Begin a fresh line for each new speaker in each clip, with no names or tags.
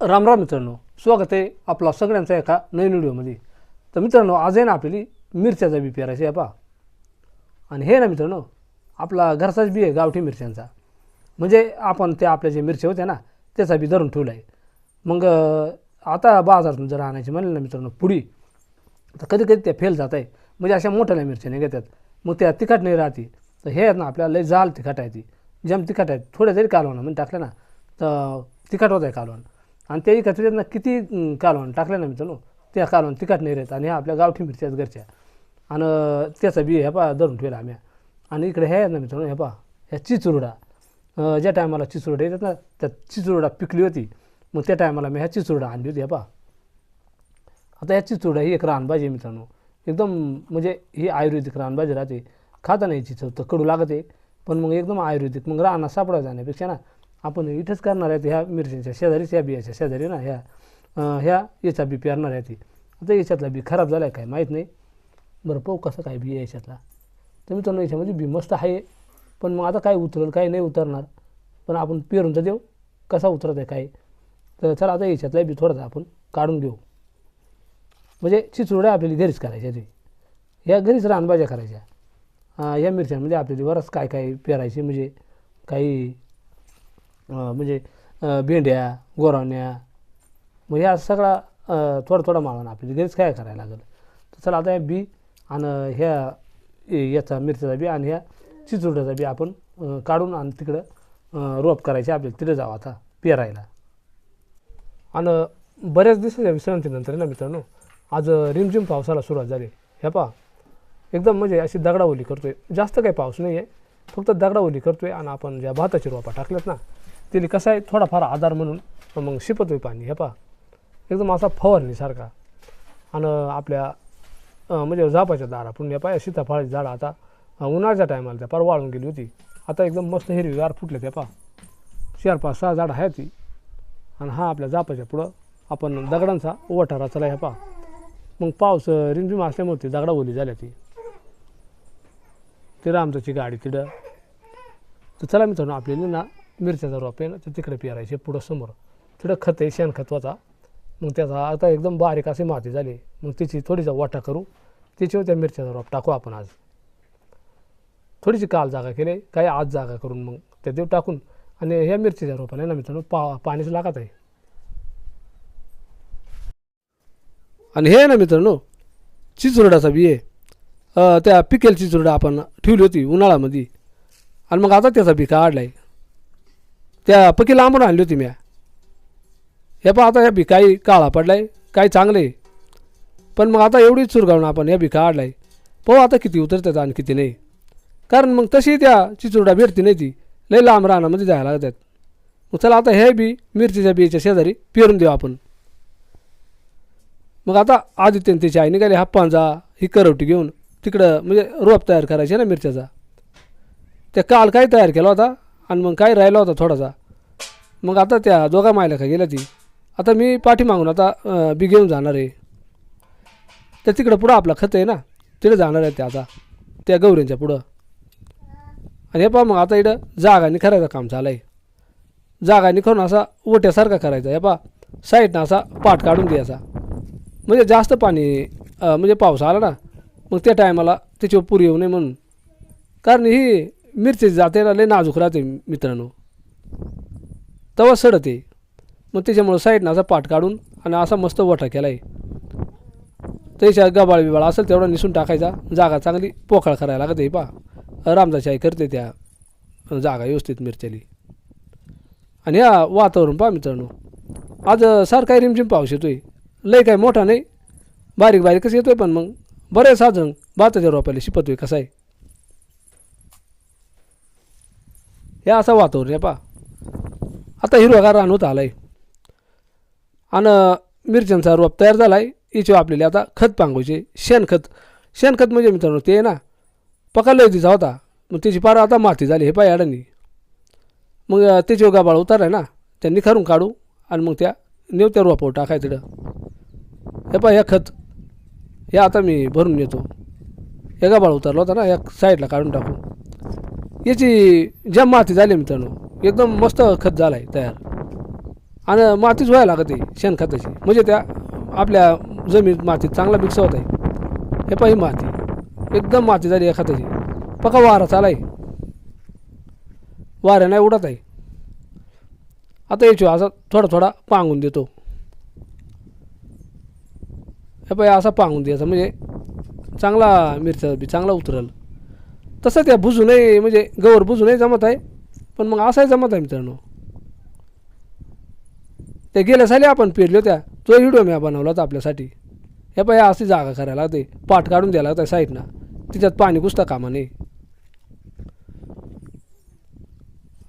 राम राम मित्रांनो स्वागत आहे आपला सगळ्यांचा एका नवीन व्हिडिओमध्ये. तर मित्रांनो आज आहे ना आपली मिरच्याचा बी पेरायची आहे पहा. आणि हे ना मित्रांनो आपला घरचाच बी आहे गावठी मिरच्यांचा. म्हणजे आपण त्या आपल्या जे मिरच्या होत्या ना त्याचा बी धरून ठेवला आहे मग आता बाजारातून जर आणायची म्हणलं ना मित्रांनो पुडी तर कधी कधी त्या फेल जात आहे म्हणजे अशा मोठ्याल्या मिरच्या नाही घेतात. मग त्या तिखट नाही राहते. तर हे आहेत ना आपल्याला लय जाल तिखट आहे ती. जम तिखट आहेत थोड्या जरी कालवण म्हणून टाकलं ना तर तिखट होत आहे कालवण. आणि त्याही का ना किती कालवण टाकलं ना मित्रांनो त्या कालवण तिखट नाही राहत आणि ह्या आपल्या गावठी मिरच्या आहेत घरच्या. आणि त्याचा बी ह्या पा धरून ठेवला आम्ही. आणि इकडे ह्या ना मित्रांनो ह्या पा ह्या चिचुरडा. ज्या टायमाला चिचुरडा येतात ना त्या चिचुरडा पिकली होती. मग त्या टायमाला मी ह्या चिचुरडा आणली होती ह्या पा आता ह्या चिचुरडा ही एक रानभाजी आहे मित्रांनो. एकदम म्हणजे ही आयुर्वेदिक रानभाजी राहते. खाता नाही चिचव तर कडू लागते पण मग एकदम आयुर्वेदिक. मग राहणार सापडा जाण्यापेक्षा ना आपण इथंच करणार आहेत ह्या मिरच्यांच्या शेजारीच ह्या बियाच्या शेजारी ना ह्या ह्या याचा बी पेरणार आहे ती. आता याच्यातला बी खराब झाला आहे काय माहीत नाही. बरं पाहू कसं काय बी आहे याच्यातला. तर मित्रांनो याच्यामध्ये बी मस्त आहे. पण मग आता काय उतरल काय नाही उतरणार. पण आपण पेरून तर देऊ. कसा उतरत आहे काय. तर चला आता याच्यातला बी थोडासा आपण काढून घेऊ. म्हणजे चिचुरड्या आपल्याला घरीच करायच्या ते. ह्या घरीच रानभाज्या करायच्या. ह्या या मिरच्यांमध्ये आपल्याला बरंच काय काय पेरायचे म्हणजे काही म्हणजे भेंड्या गोरावण्या मग ह्या सगळा अं, थोडा थोडा माळून आपल्याला. घरीच काय करायला लागेल? तर चला आता ह्या बी आणि ह्या याचा मिरच्याचा बी आणि ह्या चिचुरड्याचा बी आपण काढून आणि तिकडं रोप करायचे. आपल्याला तिथं जावं आता पेरायला. आणि बऱ्याच दिवसाच्या विश्रांतीनंतर आहे ना मित्रांनो? आज रिमझिम पावसाला सुरुवात झाली. ह्या पहा एकदम म्हणजे अशी दगडाओली करतोय. जास्त काही पाऊस नाही आहे फक्त दगडाओली करतोय आणि आपण ज्या भाताची रोपा टाकल्यात ना तिने कसं आहे थोडाफार आधार म्हणून मग शिपतोय पाणी हे पहा. एकदम असा फवारणीसारखा. आणि आपल्या म्हणजे जापाच्या दारा पण हे पाय सीताफळाची झाडं आता उन्हाळ्याच्या टायमाला त्या पार वाळून गेली होती. आता एकदम मस्त हिरवीगार फुटले त्या पहा. चार पाच सहा झाडं आहे ती आणि हा आपल्या जापाच्या पुढं आपण दगडांचा ओटा चला ह्या पहा. मग पाऊस रिमझिम असल्यामुळे ती दगडा ओली झाल्या ती ते रामजाची गाडी तिथं. तर चला मित्रांनो आपल्याला ना मिरच्याचा रोप आहे ना तर तिकडे पेरायचे पुढं समोर. तिथं खत आहे शेणखतवाचा मग त्याचा आता एकदम बारीक अशी माती झाली. मग तिची थोडीसा वाटा करू. तिच्यावर त्या मिरच्याचा रोप टाकू आपण आज. थोडीशी काल जागा केली काही आज जागा करून मग त्या देव टाकून. आणि ह्या मिरचीच्या रोपाला आहे ना मित्रांनो पा पाणीच लागत आहे. आणि हे आहे ना मित्रांनो चिचुरडाचा बी आहे. त्या पिकेल चिचुरडा आपण ठेवली होती उन्हाळ्यामध्ये. आणि मग आता त्याचा बी काढला आहे त्या पकी लांबून आणली होती म्या हे पहा आता ह्या भिकाई काळा पडला आहे काही चांगले आहे पण मग आता एवढी चुरगावून आपण ह्या भिका आडलाय. पाहू आता किती उतरतात आणि किती नाही. कारण मग तशी त्या चिचुरडा भेटती नाही ती. लय लांब रानामध्ये जायला लागतात. मग चला आता हे बी मिरचीच्या बियाच्या शेजारी पेरून देऊ आपण. मग आता आदित्यन त्याची आई निघाली हा पांजा ही करवटी घेऊन तिकडं म्हणजे रोप तयार करायचे ना मिरच्याचा. त्या काल काय तयार केला होता आणि मग काय राहिला होता थोडासा? मग आता त्या दोघा मायला का गेल्या ती? आता मी पाठीमागून आता बी घेऊन जाणार आहे. तर तिकडं पुढं आपला खत आहे ना तिकडे जाणार आहे ते आता त्या गौरींच्या पुढं. आणि हे पहा मग आता इकडं जागा निखरायचं काम चालू आहे जागा निखरून असा ओट्यासारखा करायचा. हे पहा साईडनं असा पाठ काढून द्यायचा म्हणजे जास्त पाणी म्हणजे पाऊस आला ना मग त्या टायमाला त्याच्यावर पूर येऊ नये म्हणून. कारण ही मिरची जाते ना लय नाजूक राहते मित्रांनो. तवा सडते. मग त्याच्यामुळं साईडनं असा पाठ काढून आणि असा मस्त वठा केला आहे त्याच्या गबाळ बिबाळ असेल तेवढा निसून टाकायचा. जागा चांगली पोकळ करायला लागते पा रामदाची आई करते त्या. जागा व्यवस्थित मिरच्याली आणि ह्या वातावरण पहा मित्रांनो. आज सारखा रिमझिम पाऊस येतोय. लय काय मोठा नाही. बारीक बारीकच येतोय पण मग. बरेच साजण भाताच्या रोपायला शिपतोय कसं आहे. हे असं वातावरण आहे पा आता हिरवागार रान होत आहे आणि मिरच्यांचा रोप तयार झाला आहे याच्यावर आपल्याला आता खत पांगवायचे शेणखत. शेणखत म्हणजे मित्रांनो ते आहे ना पकडलं तिचा होता. मग त्याची पार आता माती झाली हे पाय अडानी मग त्याची गाबाळ उतार आहे ना त्या निखारून काढू आणि मग त्या नेवत्या रोपावर टाकाय तिकडं हे पा ह्या खत. हे आता मी भरून येतो हे गाबाळ उतारला होता ना या साईडला काढून टाकू. याची ज्या माती झाली मित्रांनो. एकदम मस्त खत झाला आहे तयार. आणि मातीच व्हायला लागते शेणखताची म्हणजे त्या आपल्या जमीन मातीत चांगला मिक्स होत आहे. हे पाहिजे माती. एकदम माती झाली या खताची. पका वारा चालाय. वाऱ्या नाही उडत आहे. आता याची असा थोडा थोडा पांगून देतो. हे पाय असा पांगून द्यायचा. म्हणजे चांगला मिरचा बी चांगला उतरल. तसं त्या बुजूनही म्हणजे गवर बुजूनही जमत आहे. पण मग असाही जमत आहे मित्रांनो. त्या गेल्या साली आपण पेरलो त्या तो व्हिडिओ मी बनवला होता आपल्यासाठी. हे पाय अशी जागा करायला लागते पाठ काढून द्यायला लागतं साईडनं. तिच्यात पाणी घुसता कामा नाही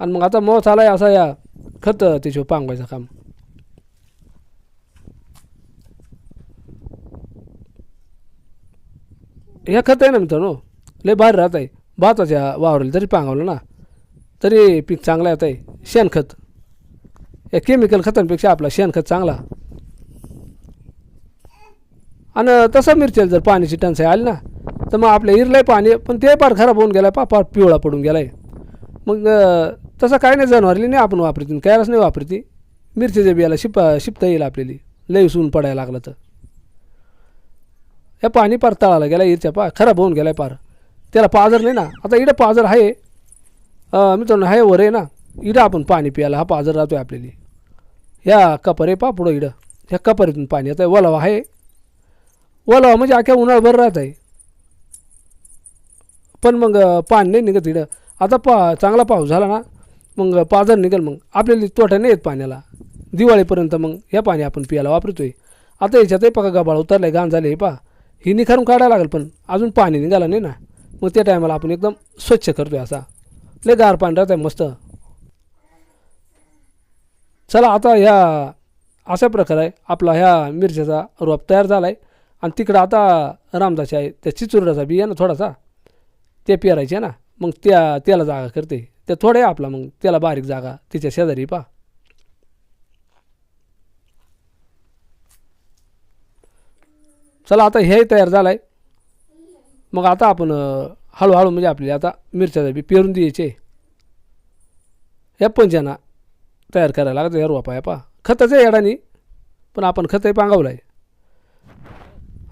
आणि मग आता मग चालाय असा या खत त्याच्यावर पांगवायचं काम. हे खत आहे ना मित्रांनो? लय भारी राहत आहे भाताच्या वावरला जरी पांगवलं ना तरी पीक चांगलं येत आहे शेणखत. या केमिकल खतांपेक्षा आपला शेणखत चांगला. आणि तसं मिरचीला जर पाण्याची टंचाई आली ना तर मग आपल्या इरलंय पाणी पण ते पार खराब होऊन गेलाय पा पार पिवळा पडून गेलाय. मग तसं काय नाही जनावरली नाही आपण वापरती कायलाच नाही वापरती मिरचीच्या बियाला शिप शिपता येईल आपल्याली. लई ऊन पडायला लागलं तर. हे पाणी पार तळाला गेला इरच्या पा खराब होऊन गेलाय पार त्याला पाजर नाही ना. आता इडं पाजर आहे. अं, मित्रांनो आहे वर आहे ना. इडं आपण पाणी प्यायला. हा पाजर आहे आपल्याला. ह्या कपर आहे पा पुढं इडं ह्या कपरीतून पाणी आता वलावा आहे. वलावा म्हणजे अख्या उन्हाळभर राहत आहे पण मग पाणी नाही निघत इडं आता पा चांगला पाऊस झाला ना मग पाजर निघेल मग. आपल्याला तोटा नाही येत पाण्याला. दिवाळीपर्यंत मग हे पाणी आपण पियाला वापरतोय. आता याच्यातही पका गबाळ आहे घाण झाले हे पा ही निखारून काढायला लागेल पण अजून पाणी निघालं नाही ना. मग त्या टायमाला आपण एकदम स्वच्छ करतोय असा. लय गार पाणी आहे मस्त. चला आता ह्या अशा प्रकारे आपला ह्या मिरच्याचा रोप तयार झाला आहे आणि तिकडं आता रामदासी आहे त्या चिचुरडाचा बी आहे ना थोडासा. ते पेरायचे ना. मग त्या त्याला जागा करते. ते थोडं आहे आपला मग त्याला बारीक जागा तिच्या शेजारी पा चला आता हे तयार झालं आहे मग आता आपण हळूहळू म्हणजे आपली आता मिरच्याचा बी पेरून द्यायचे या पंचांना तयार करायला लागतं या रोपा पा खतच आहे याडानी पण आपण खतही पांगावलं आहे.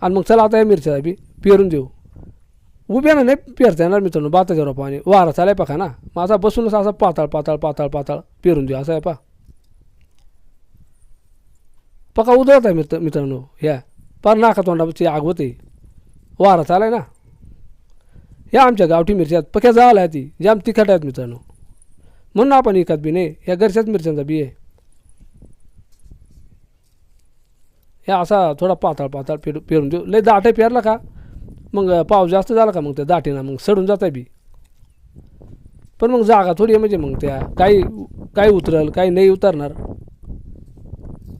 आणि मग चला आता या मिरच्या बी पेरून देऊ. उभ्यानं नाही पेरता येणार मित्रांनो बाताच्या रोपाने. वारा चालाय पा ना. मग असा बसूनच असा पाताळ पाताळ पाताळ पाताळ पेरून देऊ. असं आहे पा पका उधळत आहे मित्र मित्रांनो ह्या. पार नाका तोंडाची आगवत आहे वारा चालाय ना. या आमच्या गावठी मिरच्या आहेत पक्या जाळ आहे ती जाम तिखट आहेत मित्रांनो. म्हणून आपण एकात बी नाही या घरच्याच मिरच्यांचा बी आहे. या असा थोडा पाताळ पाताळ पेरू पेरून देऊ. लय दाटे पेरला का? मग पाऊस जास्त झाला का मग त्या दाटीनं मग सडून जात आहे बी. पण मग जागा थोडी आहे म्हणजे मग त्या काही काही उतरल काही नाही उतरणार.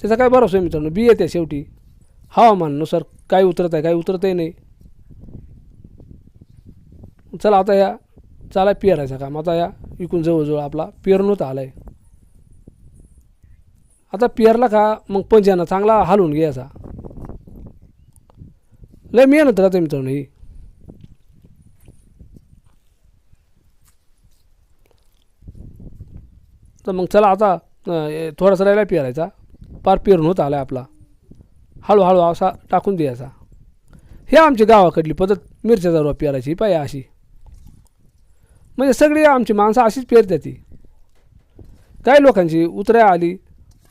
त्याचा काय भरोसा आहे मित्रांनो? बी येते शेवटी. हवामानानुसार काही उतरत आहे काही उतरतही नाही. चला आता या. चाला पेरायचं काम. आता या. इकून जवळजवळ आपला पेरणूत आला आहे आता पेरला का मग पंजाना चांगला हलवून घ्यायचा. लय मेहनत राहते मित्रांनो ही. तर मग चला आता थोडासा राहिला पेरायचा. पार पेरून होत आला आपला. हळूहळू असा टाकून द्यायचा. हे आमची गावाकडली पद्धत मिरच्याचा रोप पेरायची पाय अशी. म्हणजे सगळी आमची माणसं अशीच पेरतात ती. काही लोकांची उतराय आली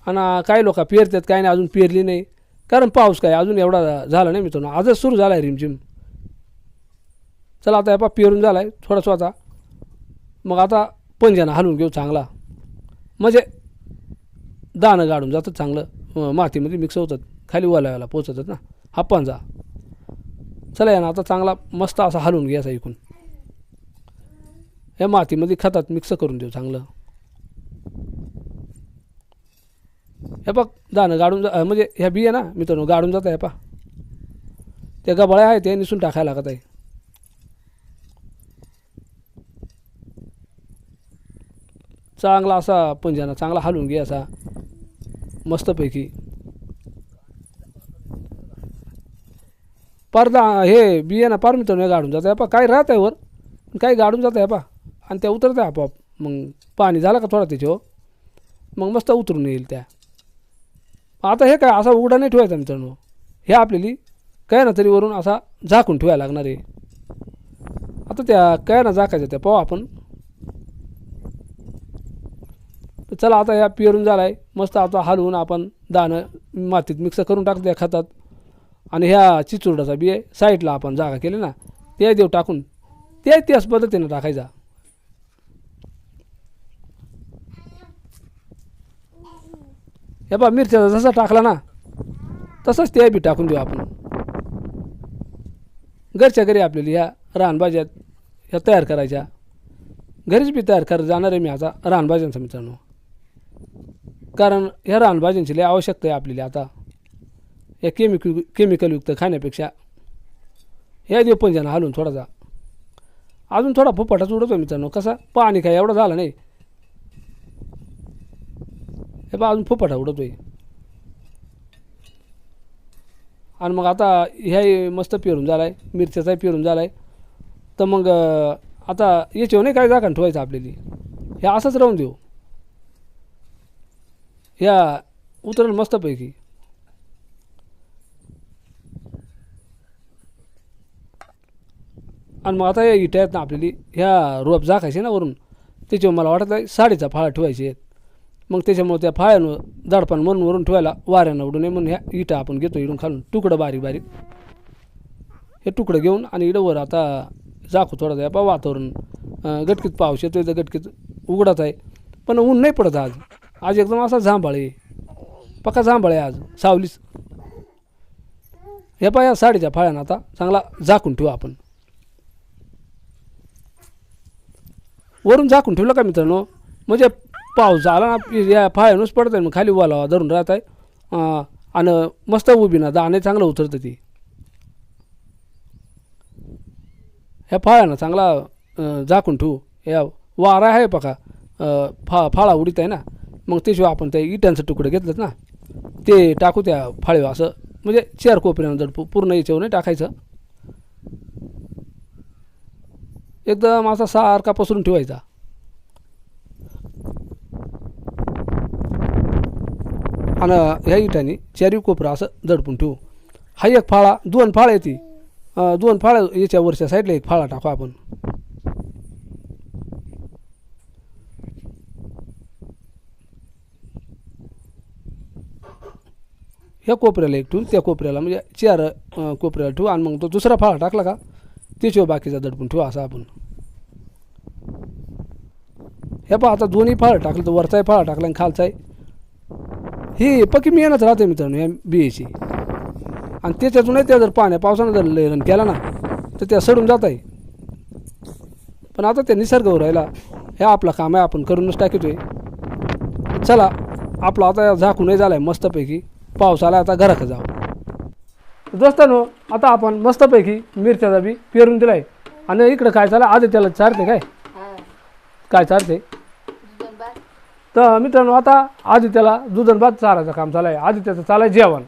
आणि काही लोक पेरतात काही नाही अजून पेरली नाही. कारण पाऊस काय अजून एवढा झाला नाही मित्रांनो. आजच सुरू झाला आहे रिमझिम. चला आता पा पेरून झाला आहे थोडासा आता. मग आता पंजाना हलवून घेऊ चांगला. म्हणजे दाणं गाडून जातं चांगलं. मातीमध्ये मिक्स होतात. खाली ओलाव्याला पोचतात ना. हा पंजा चला या ना आता चांगला मस्त असा हलवून घ्यायचा इकून. या मातीमध्ये खतात मिक्स करून देऊ चांगलं. हे बघ दाणं गाडून जा म्हणजे ह्या बिया ना मित्रांनो गाडून जात आहे पा. त्या गबाळ्या आहे ते निसून टाकायला लागत आहे. चांगला असा पंजाना चांगला हलवून घे असा. मस्तपैकी. परदा हे बिया ना पार मित्रांनो हे गाडून जात आहे पा. काय राहत आहे वर? काही गाडून जात आहे पा. आणि त्या उतरत्या आपोआप. मग पाणी झालं का थोडा त्याच्यावर? मग मस्त उतरून येईल त्या. आता हे काय असा उघडा नाही ठेवायचा मित्रांनो. हे आपल्याला काय ना तरी वरून असा झाकून ठेवायला लागणार आहे. आता त्या काय ना झाकायच्या त्या पाहू आपण. चला आता ह्या पेरून झाला आहे मस्त आता हलवून आपण दाणं मातीत मिक्स करून टाकतो त्या खतात. आणि ह्या चिचुरडाचा बी साईडला आपण जागा केली ना ते देव टाकून ते त्याच पद्धतीनं टाकायचा. हे बा मिरच्या जसा टाकला ना तसंच ते बी टाकून देऊ आपण. घरच्या घरी आपल्याला ह्या रानभाज्या ह्या तयार करायच्या. घरीच बी तयार करत जाणार आहे मी आता रानभाज्यांचा मित्रांनो. कारण ह्या रानभाज्यांची लय आवश्यकता आहे आपल्याला आता. या केमिकल केमिकलयुक्त खाण्यापेक्षा. ह्या देव पंजाना हलवून थोडासा. अजून थोडा फुपाटाच उडवतो मित्रांनो. कसा? पाणी काय एवढं झालं नाही. हे बा अजून फुपाटा उडवतोय आणि मग आता ह्याही मस्त पेरून झाला आहे मिरच्याचाही पेरून झाला आहे तर मग आता याच्यावर नाही काय जागा ठेवायचं आपल्याला? हे असंच राहून देऊ. ह्या उतरेल मस्तपैकी. आणि मग आता या इट्या आहेत ना आपल्याला ह्या रोप झाकायचे ना वरून त्याच्यावर मला वाटत आहे साडीचा फाळा ठेवायचे आहेत. मग त्याच्यामुळे त्या फाळ्यानं दडपण म्हणून वरून ठेवायला वाऱ्यानं उडू नये म्हणून ह्या इटा आपण घेतो इडून खालून. तुकडं बारीक बारीक. हे तुकडं घेऊन आणि इडंवर आता झाकू थोडं द्या पा वातावरण. गटकीत पाऊस येतो तर गटकीत उघडत आहे. पण ऊन नाही पडत आज. आज एकदम असा जांभाळ आहे. पक्का जांभाळ आहे आज. सावलीच. हे पा या साडीच्या फाळ्यानं आता चांगला झाकून ठेवू आपण. वरून झाकून ठेवलं का मित्रांनो? म्हणजे पाऊस आला ना या फाळ्यानंच पडत आहे मग खाली वालावा धरून राहत आहे आणि मस्त उभी ना दाणे चांगलं उतरतं ती. ह्या फाळ्यानं चांगला झाकून ठेवू. या वारा आहे पका फा फाळा उडीत आहे ना मग त्याशिवाय आपण त्या इटांचं तुकडं घेतलं ना ते टाकू त्या फाळीवर असं. म्हणजे चार कोपऱ्यानं जड पूर्ण याच्यावर नाही टाकायचं. एकदम असा सारखा पसरून ठेवायचा. आणि ह्या इटानी चारी कोपरा असं दडपून ठेवू हा एक फाळा दोन फाळा येते दोन फाळा याच्या वरच्या साईडला एक फाळा टाकू आपण ह्या कोपऱ्याला एक ठेवून त्या कोपऱ्याला म्हणजे चार कोपऱ्याला ठेवू आणि मग तो दुसरा फाळा टाकला का त्याच्यावर बाकीचा दडपून ठेवू असं आपण हे पहा आता दोन्ही फाळ टाकलं तर वरचाही फाळा टाकला आणि खालचाही ही पक्की मेहनत राहते मित्रांनो या बियेची. आणि त्याच्यातूनही त्या जर पाण्या पावसानं जर लरण केला ना तर त्या सडून जात आहे पण आता त्या निसर्गावर राहिला हे आपलं काम आहे आपण करूनच टाकतोय. चला आपला आता झाकूनही झाला आहे मस्तपैकी. पाऊस आला आता घराकडे जाऊ. दोस्तानो आता आपण मस्तपैकी मिरच्याचा बी पेरून दिलाय. आणि इकडं काय चाललं आधी त्याला चारते काय? काय चारते? तर मित्रांनो आता आधी त्याला दूध चारायचं काम चालू आहे आधी त्याचं चालाय जेवण.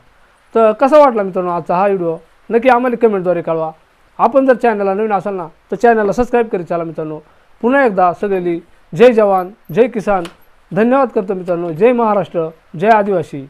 तर कसा वाटला मित्रांनो आजचा हा व्हिडिओ नक्की आम्हाला कमेंटद्वारे कळवा. आपण जर चॅनलला नवीन असाल ना तर चॅनलला सबस्क्राईब करीत चला मित्रांनो. पुन्हा एकदा सगळेली जय जवान जय किसान. धन्यवाद करतो मित्रांनो. जय महाराष्ट्र जय आदिवासी.